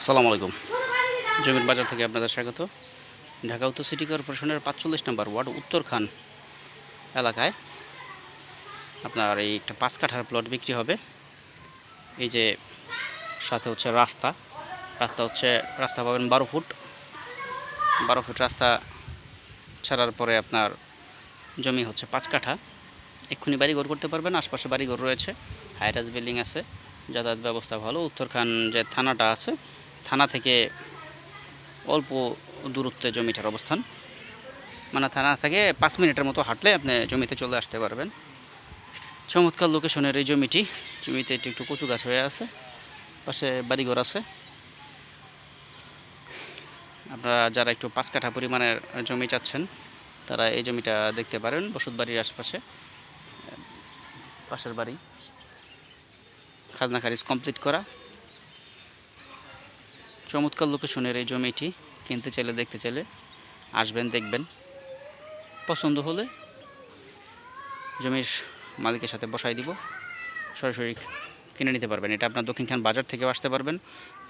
আসসালামু আলাইকুম। জমির বাজার থেকে আপনাদের স্বাগত। ঢাকা উত্তর সিটি কর্পোরেশনের পাঁচচল্লিশ নম্বর ওয়ার্ড উত্তর খান এলাকায় আপনার এই একটা পাঁচ কাঠার প্লট বিক্রি হবে। এই যে সাথে হচ্ছে রাস্তা। রাস্তা হচ্ছে, রাস্তা পাবেন বারো ফুট। বারো ফুট রাস্তা ছাড়ার পরে আপনার জমি হচ্ছে পাঁচ কাঠা। এক্ষুনি বাড়িঘর করতে পারবেন, আশপাশে বাড়িঘর রয়েছে হাইরাজ বিল্ডিং আছে, যাতায়াত ব্যবস্থা ভালো। উত্তরখান যে থানাটা আছে থানা থেকে অল্প দূরত্বে জমিটার অবস্থান। মানে থানা থেকে পাঁচ মিনিটের মতো হাঁটলে আপনি জমিতে চলে আসতে পারবেন। চমৎকার লোকেশনের এই জমিটি। জমিতে একটু একটু কচু গাছ হয়ে আছে। পাশে বাড়িঘর আছে। আপনারা যারা একটু পাঁচ কাঠা পরিমাণের জমি চাচ্ছেন, তারা এই জমিটা দেখতে পারেন বসত বাড়ির আশপাশে। পাশের বাড়ি। খাজনা খারিজ কমপ্লিট করা। চমৎকার লোকেশনের এই জমিটি কিনতে চাইলে, দেখতে চাইলে আসবেন, দেখবেন। পছন্দ হলে জমির মালিকের সাথে বসাই দিব। সরাসরি কিনে নিতে পারবেন। এটা আপনার দক্ষিণখান বাজার থেকেও আসতে পারবেন।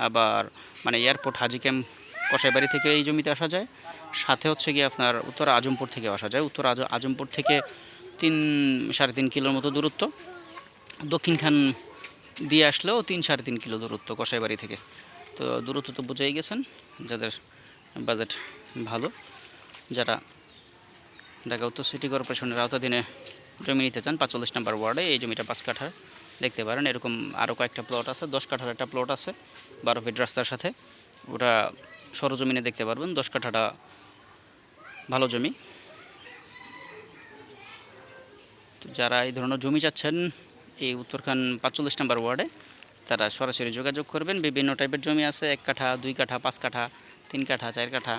আবার মানে এয়ারপোর্ট হাজি ক্যাম্প কষাইবাড়ি থেকে এই জমিতে আসা যায়। সাথে হচ্ছে গিয়ে আপনার উত্তর আজমপুর থেকে আসা যায়। উত্তর আজ আজমপুর থেকে তিন, সাড়ে তিন কিলোর মতো দূরত্ব। দক্ষিণখান দিয়ে আসলেও তিন, সাড়ে তিন কিলো দূরত্ব কষাইবাড়ি থেকে। তো দূরত্ব তো বুঝেই গেছেন, যাদের বাজেট ভালো, যারা ঢাকা উত্তর সিটি কর্পোরেশনের আওতাধীনে জমি নিতে চান, পাঁচচল্লিশ নম্বর ওয়ার্ডে এই জমিটা পাঁচ কাঠার, দেখতে পারেন, এরকম আরও কয়েকটা প্লট আছে, দশ কাঠার একটা প্লট আছে, বারো ফিট রাস্তার সাথে, ওটা সরজমিনে দেখতে পারবেন, দশ কাঠাটা ভালো জমি। যারা এই ধরনের জমি চাচ্ছেন, এই উত্তরখান পাঁচচল্লিশ নম্বর ওয়ার্ডে তারা সরাসরি যোগাযোগ করবেন। বিভিন্ন টাইপের জমি আছে, এক কাঠা, দুই কাঠা, পাঁচ কাঠা, তিন কাঠা, চার কাঠা।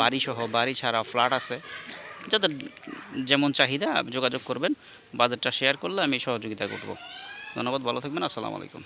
বাড়িসহ, বাড়ি ছাড়া ফ্ল্যাট আছে। যাদের যেমন চাহিদা, যোগাযোগ করবেন। বাজারটা শেয়ার করলে আমি সহযোগিতা করব। ধন্যবাদ, ভালো থাকবেন, আসসালামু আলাইকুম।